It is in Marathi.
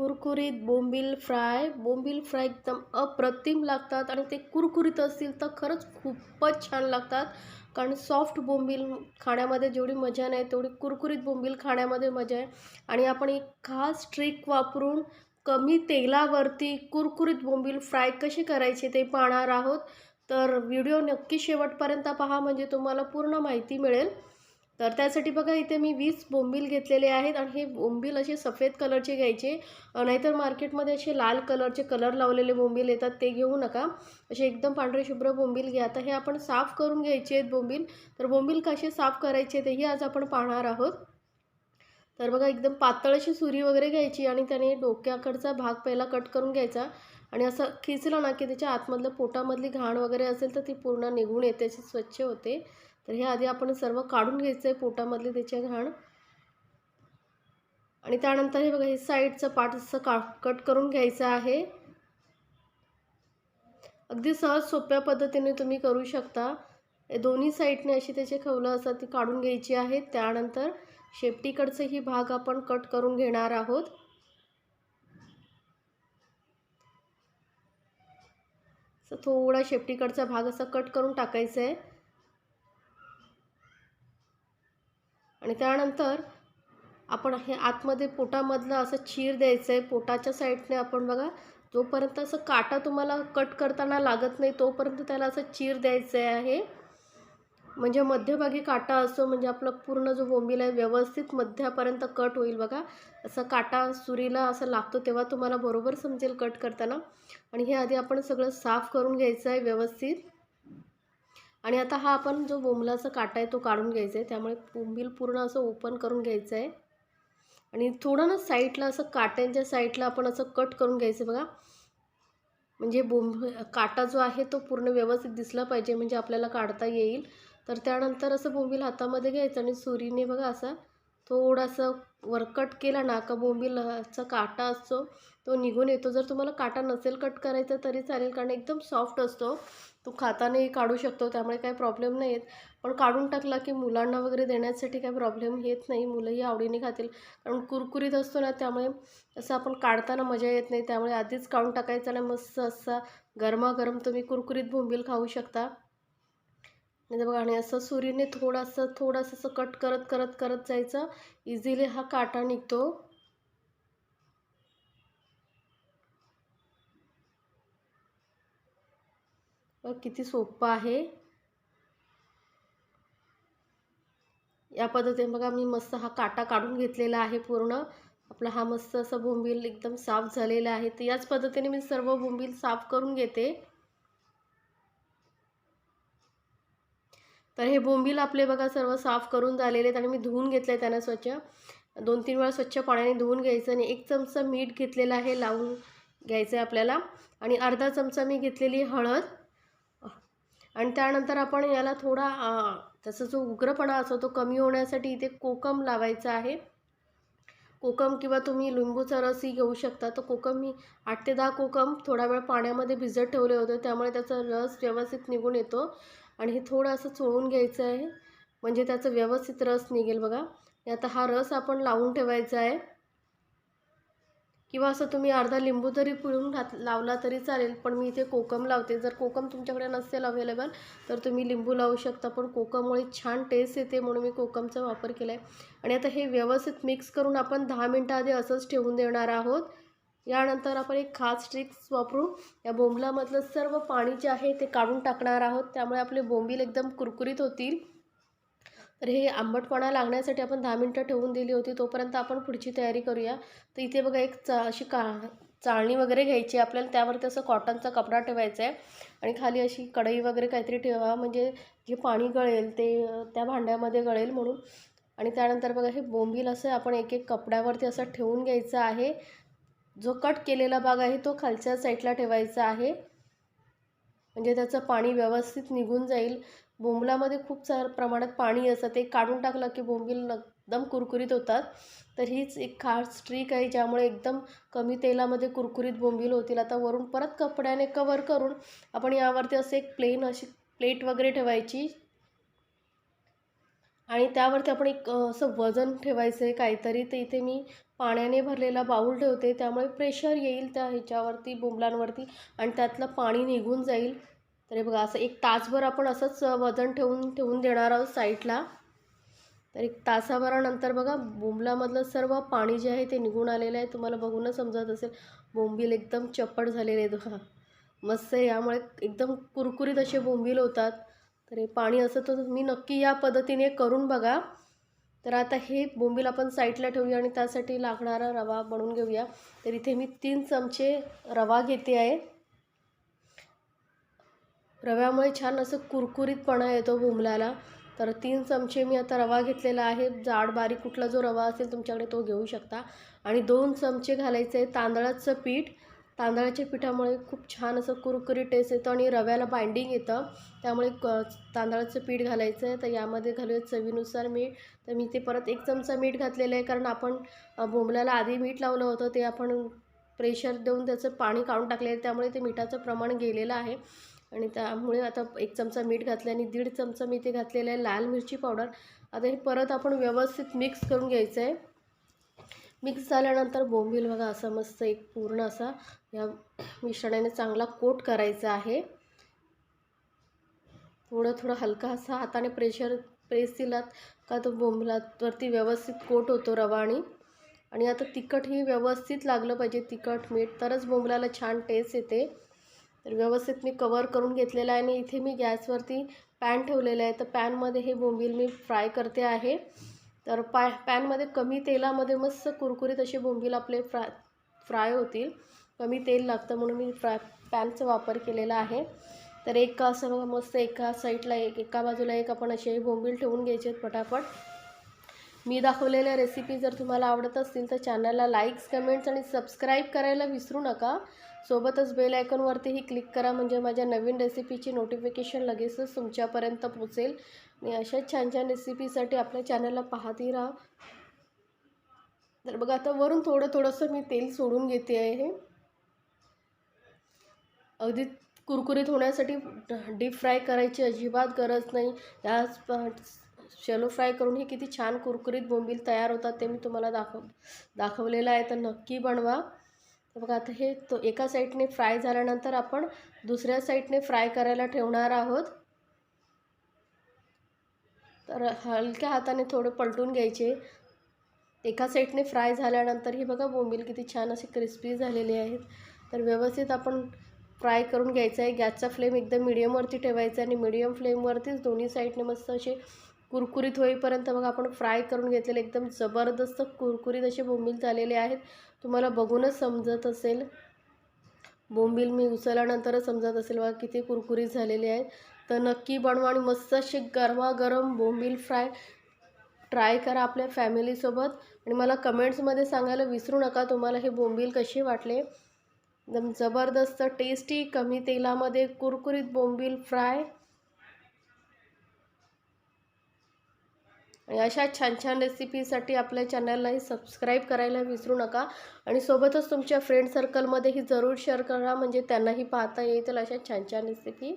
कुरकुरीत बोंबील फ्राय. बोंबील फ्राय एकदम अप्रतिम लागतात आणि ते कुरकुरीत असतील तर खरंच खूपच छान लागतात. कारण सॉफ्ट बोंबील खाण्यामध्ये जेवढी मजा नाही तेवढी कुरकुरीत बोंबील खाण्यामध्ये मजा आहे. आणि आपण एक खास ट्रिक वापरून कमी तेलावरती कुरकुरीत बोंबील फ्राय कशी करायचे ते पाहणार आहोत. तर व्हिडिओ नक्की शेवटपर्यंत पहा म्हणजे तुम्हाला पूर्ण माहिती मिळेल. तर त्यासाठी बघा इथे मी वीस बोंबील घेतलेले आहेत आणि हे बोंबील असे सफेद कलरचे घ्यायचे. नाहीतर मार्केटमध्ये असे लाल कलरचे कलर लावलेले बोंबील येतात ते घेऊ नका. असे एकदम पांढरे शुभ्र बोंबील घ्या. आता हे आपण साफ करून घ्यायचे आहेत बोंबील. तर बोंबील कसे साफ करायचे तेही आज आपण पाहणार आहोत. तर बघा एकदम पातळ अशी सुरी वगैरे घ्यायची आणि त्याने डोक्याकडचा भाग पहिला कट करून घ्यायचा. आणि असं खिचलं ना की त्याच्या आतमधलं पोटामधली घाण वगैरे असेल तर ती पूर्ण निघून येते अशी स्वच्छ होते. तर हे आधी आपण सर्व काढून घ्यायचं आहे पोटामधले त्याचे घाण. आणि त्यानंतर हे बघा हे साईडचं पार्ट असं का कट करून घ्यायचं आहे. अगदी सहज सोप्या पद्धतीने तुम्ही करू शकता. हे दोन्ही साईडने अशी त्याचे खवलं असतात ती काढून घ्यायची आहेत. त्यानंतर शेपटीकडचे ही भाग आपण कट करून घेणार आहोत. असं थोडा शेपटीकडचा भाग असा कट करून टाकायचा आहे आणि त्यानंतर आपण हे आतमध्ये पोटामधलं असं चीर द्यायचं आहे पोटाच्या साईडने आपण बघा जोपर्यंत असं काटा तुम्हाला कट करताना लागत नाही तोपर्यंत त्याला असं चीर द्यायचं आहे. म्हणजे मध्यभागी काटा असो म्हणजे आपला पूर्ण जो बोंबील आहे व्यवस्थित मध्यापर्यंत कट होईल बघा. असं काटा सुरीला असं लागतो तेव्हा तुम्हाला बरोबर समजेल कट करताना. आणि हे आधी आपण सगळं साफ करून घ्यायचं आहे व्यवस्थित. आणि आता हा आपण जो बोंबलाचा काटा आहे तो काढून घ्यायचा आहे त्यामुळे बोंबील पूर्ण असं ओपन करून घ्यायचं आहे आणि थोडं ना साईडला असं काट्यांच्या साईडला आपण असं कट करून घ्यायचं बघा. म्हणजे बोंब काटा जो आहे तो पूर्ण व्यवस्थित दिसला पाहिजे म्हणजे आपल्याला काढता येईल. तर त्यानंतर असं बोंबील हातामध्ये घ्यायचं आणि सुरीने बघा असा थोडासा वरकट केला ना का बोंबीलचा काटा असतो तो निघून येतो. जर तुम्हाला काटा नसेल कट करायचा तरी चालेल कारण एकदम सॉफ्ट असतो. तो खातानाही काढू शकतो त्यामुळे काही प्रॉब्लेम नाही येत पण काढून टाकला की मुलांना वगैरे देण्यासाठी काही प्रॉब्लेम येत नाही मुलंही आवडीने खातील. कारण कुरकुरीत असतो ना त्यामुळे असं आपण काढताना मजा येत नाही. त्यामुळे आधीच काढून टाकायचा आणि मस्त असा गरमागरम तुम्ही कुरकुरीत बोंबील खाऊ शकता. म्हणजे बघा आणि असं सुरीने थोडासा थोडंसं असं कट करत करत करत जायचं. इझिली हा काटा निघतो. किती सोपं आहे. या पद्धतीने बघा मी मस्त हा काटा काढून घेतलेला आहे पूर्ण. आपला हा मस्त असा बोंबील एकदम साफ झालेला आहे. तर याच पद्धतीने मी सर्व बोंबील साफ करून घेते. तर हे बोंबील आपले बघा सर्व साफ करून झालेले आहेत आणि मी धुवून घेतले त्यांना स्वच्छ. दोन तीन वेळा स्वच्छ पाण्याने धुवून घ्यायचं आणि एक चमचा मीठ घेतलेला आहे लावून घ्यायचं आहे आपल्याला. आणि अर्धा चमचा मी घेतलेली हळद. आणि त्यानंतर आपण याला थोडा त्याचा जो उग्रपणा असतो तो कमी होण्यासाठी इथे कोकम लावायचा आहे. कोकम किंवा तुम्ही लिंबूचा रसही घेऊ शकता. तर कोकम मी आठ ते दहा कोकम थोडा वेळ पाण्यामध्ये भिजत ठेवले होते. त्यामुळे त्याचा रस व्यवस्थित निघून येतो. आणि हे थोडं असं चोळून घ्यायचं आहे. म्हणजे त्याचं व्यवस्थित रस निघेल बघा. आता हा रस आपण लावून ठेवायचा आहे. किंवा असं तुम्ही अर्धा लिंबू जरी पिळून घात लावला तरी चालेल. पण मी इथे कोकम लावते. जर कोकम तुमच्याकडे नसेल अवेलेबल तर तुम्ही लिंबू लावू शकता. पण कोकममुळे छान टेस्ट येते म्हणून मी कोकमचा वापर केला आहे आणि आता हे व्यवस्थित मिक्स करून आपण दहा मिनटं आधी असंच ठेवून देणार आहोत. यानंतर आपण एक खास ट्रिक्स वापरून या बोंबलामधलं सर्व पाणी जे आहे ते काढून टाकणार आहोत. त्यामुळे आपले बोंबील एकदम कुरकुरीत होतील. तर हे आंबटपणा लागण्यासाठी आपण दहा मिनटं ठेवून दिली होती. तोपर्यंत आपण पुढची तयारी करूया. तर इथे बघा एक चा अशी का चाळणी वगैरे घ्यायची आपल्याला. त्यावरती असं कॉटनचा कपडा ठेवायचा आहे. आणि खाली अशी कढई वगैरे काहीतरी ठेवा. म्हणजे जे पाणी गळेल ते त्या भांड्यामध्ये गळेल म्हणून. आणि त्यानंतर बघा हे बोंबील असं आपण एक एक कपड्यावरती असं ठेवून घ्यायचं आहे. जो कट केलेला भाग आहे तो खालच्या साईडला ठेवायचा आहे. म्हणजे त्याचं पाणी व्यवस्थित निघून जाईल. बोंबलामध्ये खूप सार प्रमाणात पाणी असतं. ते काढून टाकलं की बोंबील एकदम कुरकुरीत होतात. तर हीच एक खास ट्रिक आहे ज्यामुळे एकदम कमी तेलामध्ये कुरकुरीत बोंबील होतील. आता वरून परत कपड्याने कवर करून आपण यावरती असं एक प्लेन अशी प्लेट वगैरे ठेवायची. आणि त्यावरती आपण एक असं वजन ठेवायचं आहे काहीतरी ते इथे मी पाण्याने भरलेला बाऊल ठेवते. त्यामुळे प्रेशर येईल त्या ह्याच्यावरती बोंबलांवरती आणि त्यातलं पाणी निघून जाईल. तर हे बघा असं एक तासभर आपण असंच वजन ठेवून ठेवून देणार आहोत साईडला. तर एक तासाभरानंतर बघा बोंबलामधलं सर्व पाणी जे आहे ते निघून आलेलं आहे. तुम्हाला बघूनच समजत असेल बोंबील एकदम चप्पट झालेले आहेत. बघा मस्त यामुळे एकदम कुरकुरीत असे बोंबील होतात. तर हे पाणी असं तर मी नक्की या पद्धतीने करून बघा. तर आता हे बोंबील आपण साईडला ठेवूया आणि त्यासाठी लागणारा रवा बनवून घेऊया. तर इथे मी तीन चमचे रवा घेते आहे. रव्यामुळे छान असं कुरकुरीतपणा येतो बोंबलाला. तर तीन चमचे मी आता रवा घेतलेला आहे. जाड बारीक कुठला जो रवा असेल तुमच्याकडे तो घेऊ शकता. आणि दोन चमचे घालायचे आहे तांदळाचं पीठ. तांदळाच्या पिठामुळे खूप छान असं कुरकुरी टेस्ट येतं आणि रव्याला बाइंडिंग येतं. त्यामुळे क तांदळाचं पीठ घालायचं आहे तर यामध्ये घालूया चवीनुसार मीठ. तर मी ते परत एक चमचा मीठ घातलेलं आहे. कारण आपण बोंबल्याला आधी मीठ लावलं होतं. ते आपण प्रेशर देऊन त्याचं पाणी काढून टाकले त्यामुळे ते मिठाचं प्रमाण गेलेलं आहे. आणि त्यामुळे आता एक चमचा मीठ घातलं आणि दीड चमचा मी ते घातलेलं आहे लाल मिरची पावडर. आता हे परत आपण व्यवस्थित मिक्स करून घ्यायचं आहे मिक्स झाल्यानंतर बोंबील बघा असं मस्त एक पूर्ण असा या मिश्रणाने चांगला कोट करायचा आहे. थोडं थोडं हलका असा हाताने प्रेशर प्रेस दिलात का तो बोंबलावरती व्यवस्थित कोट होतो रवाणी आणि आता तिखटही व्यवस्थित लागलं पाहिजे तिखट मीठ तरच बोंबलाला छान टेस्ट येते. तर व्यवस्थित मी कवर करून घेतलेलं आहे आणि इथे मी गॅसवरती पॅन ठेवलेलं आहे. तर पॅनमध्ये हे बोंबील मी फ्राय करते आहे. तर पाय पॅनमध्ये कमी तेलामध्ये मस्त कुरकुरीत असे बोंबील आपले फ्राय फ्राय होतील. कमी तेल लागतं म्हणून मी फ्राय पॅनचा वापर केलेला आहे. तर एक असं मस्त एका साईडला एक एका बाजूला एक आपण असे बोंबील ठेवून घ्यायचे आहेत पटापट. मी दाखवलेल्या रेसिपी जर तुम्हाला आवडत असतील तर चॅनलला लाईक्स कमेंट्स आणि सबस्क्राईब करायला विसरू नका. सोबतच बेल आयकॉनवरतीही क्लिक करा म्हणजे माझ्या नवीन रेसिपीची नोटिफिकेशन लगेचच तुमच्यापर्यंत पोचेल. आणि अशाच छान छान रेसिपीसाठी आपल्या चॅनलला पाहतही राहा. तर बघा आता वरून थोडं थोडंसं मी तेल सोडून घेते आहे. हे अगदी कुरकुरीत होण्यासाठी डीप फ्राय करायची अजिबात गरज नाही. या शेलो फ्राय करून हे किती छान कुरकुरीत बोंबील तयार होतात ते मी तुम्हाला दाखव दाखवलेलं आहे. तर नक्की बनवा. तर बघा आता हे तो एका साईडने फ्राय झाल्यानंतर आपण दुसऱ्या साईडने फ्राय करायला ठेवणार आहोत. तर हलक्या हाताने थोडं पलटून घ्यायचे. एका साईडने फ्राय झाल्यानंतर ही बघा बोंबील किती छान असे क्रिस्पी झालेले आहेत. तर व्यवस्थित आपण फ्राय करून घ्यायचं आहे. गॅसचा फ्लेम एकदम मिडियमवरती ठेवायचा आणि मिडियम फ्लेमवरतीच दोन्ही साईडने मस्त असे कुरकुरीत होईपर्यंत मग आपण फ्राय करून घेतलेले एकदम जबरदस्त कुरकुरीत असे बोंबील झालेले आहेत. तुम्हाला बघूनच समजत असेल. बोंबील मी उचलल्यानंतरच समजत असेल बघा किती कुरकुरीत झालेले आहेत. तर नक्की बनवा आणि मस्त असे गरमागरम बोंबील फ्राय ट्राय करा आपल्या फॅमिलीसोबत आणि मला कमेंट्समध्ये सांगायला विसरू नका तुम्हाला हे बोंबील कसे वाटले. एकदम जबरदस्त टेस्टी कमी तेलामध्ये कुरकुरीत बोंबील फ्राय. आणि अशा छान छान रेसिपीसाठी आपल्या चॅनललाही सबस्क्राईब करायला विसरू नका. आणि सोबतच तुमच्या फ्रेंड सर्कलमध्येही जरूर शेअर करा म्हणजे त्यांनाही पाहता येतील अशा छान छान रेसिपी